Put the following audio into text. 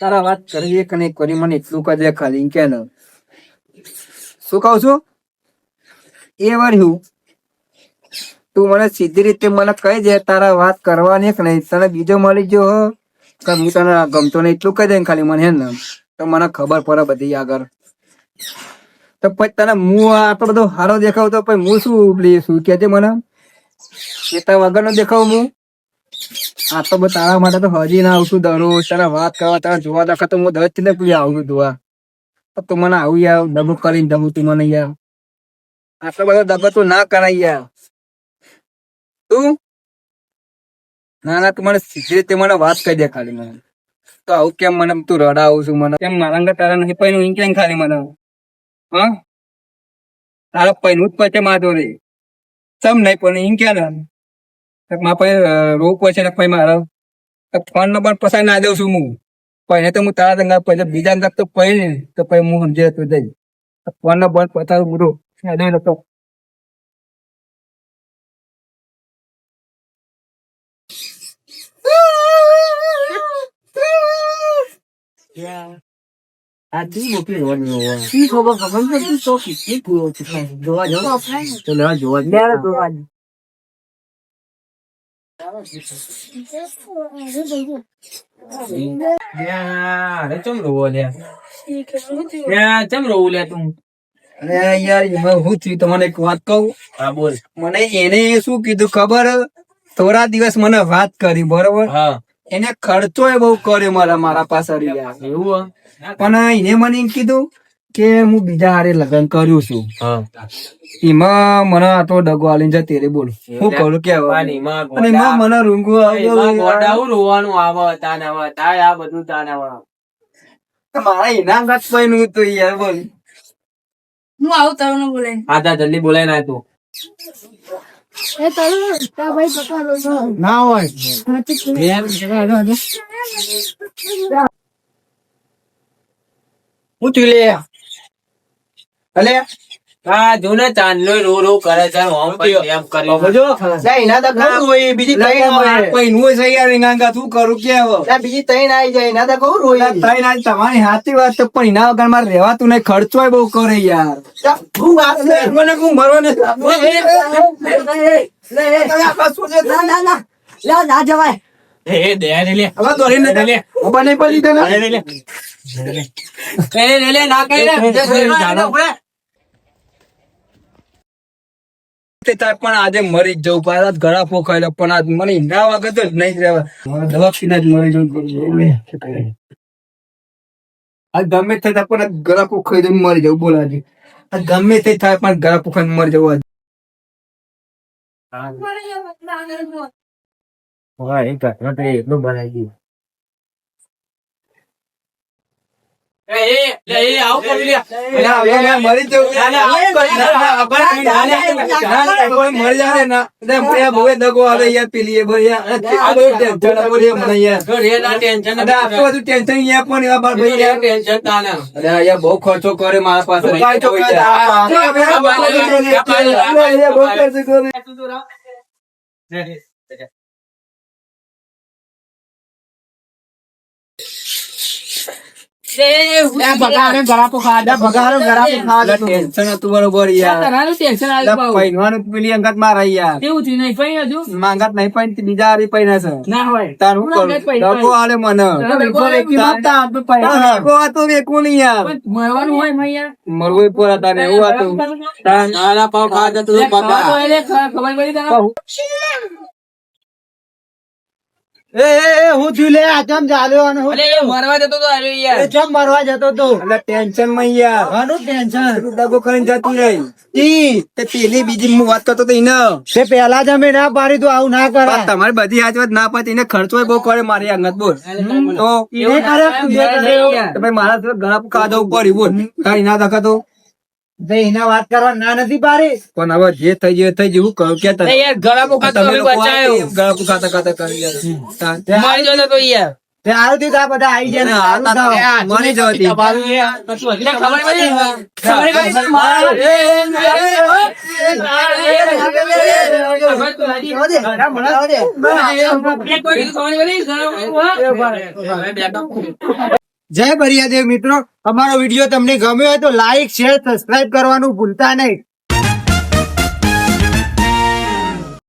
તારા વાત કરીએ કે નહીં કરી મને એટલું કદે ખાલી કે ન. શું કહું છું? એ વર્યું તું મને સીધી રીતે મને કહી દે તારા વાત કરવાની કે નહીં. તને બીજો મળી ગયો હો. કે હું તને ગમતો નહીં એટલું કહી દે ખાલી મને હે ને. તો મને ખબર પડે બધી આગળ. તો પછી તને હું આટલો બધો હારો દેખાવ તો પછી હું શું શું કે મને? એતા વગરનો દેખાવ હું? આ તો તારા માટે તો હજી ના આવશું દરરોજ તારા વાત કરવા, તારા જોવા દખા તો હું દસ ને પેલી આવું જોવા. તો મને આવું યાર ડબું કરીને દબું તું મને યાર. આટલો બધો દગો તું ના કરાય યાર. તું? ના ના, તું મને સીધી રીતે મને વાત કહી દે ખાલી મને. તો આવું કેમ મને, તું રડાવું છું મને? કેમ મારા અંગે તારા નહીં પૈનું ઈન કેમ ખાલી મને? હા? તારા પૈનું જ પછી માધો રે સમ નહીં પણ ઈન ક્યાં મારા પાસે રોગ છે ને પછી મારો. ફોન નંબર પસાર ના દઉં છું હું. પહેલે તો હું તારા દંગા પછી બીજા અંગત તો પહેલે તો પછી હું સમજે તો જઈ ફોન નંબર પસાર બધો દે તો. આ તું મોકલી જોવાની શી ખબર ખબર તું તો કેટલી પૂરો છે જોવા જોવા જોવા જોવા ચમ રોવો લે ચમ રોવું લે તું? અરે યાર એમાં હું થયું તમને એક વાત કહું. હા બોલ. મને એને શું કીધું ખબર? થોડા દિવસ મને વાત કરી બરોબર? એને ખર્ચો બહુ કર્યો મારા મારા પાસે પણ એને મને કીધું કે હું બીજા હારે લગ્ન કર્યું છું. એમાં મને આટલો તો ડગો આલીને જતી રે બોલ. હું કરું કે અને એમાં મને રૂંગું રોવાનું આવે તાન આવે તાય આ બધું તાન આવે. મારા ઇનામ કાચ પૈનું તો યાર બોલ. હું આવું તરુણ બોલે હા તા જલ્દી બોલાય ના તું. એ તરુણ તા ભાઈ પકડો ના હોય. હા તું- લે? અલે હા જો ને ચાંદલો રો રો કરે છે હોમ પર એમ કરી જો લે એના તો કહું રોઈ બીજી તઈ હોય પૈનું હોય છે યાર કાચ શું કરું કે હવે બીજી ત્રણ આવી જાય એના તો કહું રોઈ. તઈ ના તમારી સાચી વાત છે પણ એના વગર મારે રહેવાતું નહીં ખર્ચો બહુ કરે યાર. હું વાત મને હું મરવાને ના ના ના લે ના જવાય. એ દે રે લે. હવે દોડીને લે. ઊભા નહીં પડી તને. લે. લે લે. લે ના કઈ રે તે તાર પણ આજે મરી જ જવું. પાછા ગળા પોખાયેલા પણ આજ મને ના વગર તો નહીં રહેવા. દવાખાને જ મરી જવું આ ગમે તે થાય પણ ગળા પોખાઈ જઈને મરી જવું. બોલ આજે. આ ગમે તે થાય પણ ગળા પોખાઈને મરી જવું આજે. હા. એ ઘટના તો એટલું બનાવી ગયું. બહુ ખર્ચો કરે મારા પાસે મરવું પોરા તારે એવું હતું. તાર નાના પાવ ખાધા તું બાપા એ એ એ હું થયું લે આ ચમ ચાલ્યો અને હું? એ મરવા જતો તો આવ્યો એ યાર ચમ મરવા જતો તો? એટલે ટેન્શનમાં યાર. ઘણું ટેન્શન. તું દગો કરીને જતી રહી. ઈ તે પેલી બીજી હું વાત કરતો તો ઈને. તે પેલા જ અમે ના પાડી તું આવું ના કરે. તમારી બધી હાથ વાત ના પાતી એને ખર્ચો બહુ કરે મારી અંગત બોલ. તો એ કરે તું જે કરે એવું. તો ભાઈ મારા ઘણા કાદો ઉપર બોલ. કાઈ ના દખા તે એના વાત કરવા ના નથી પાડી પણ હવે જે થઈ ગયું થઈ ગયું હું કે એ યાર ગળા મુખા તો તમે બચાયો ગળા ખાતા ખાતા કરી યાર. મારી જોડે તો યાર તે હારું તા બધા આઈ અને ગયા આ ને તાર- સારું મરી જવાતી એટલે ખબર પડી ખબર પડી મારો. એક કોઈ ખબર પડી જય બરિયાદેવ મિત્રો, અમારો વીડિયો તમને ગમ્યો હોય તો લાઈક શેર સબસ્ક્રાઇબ કરવાનું ભૂલતા નહીં.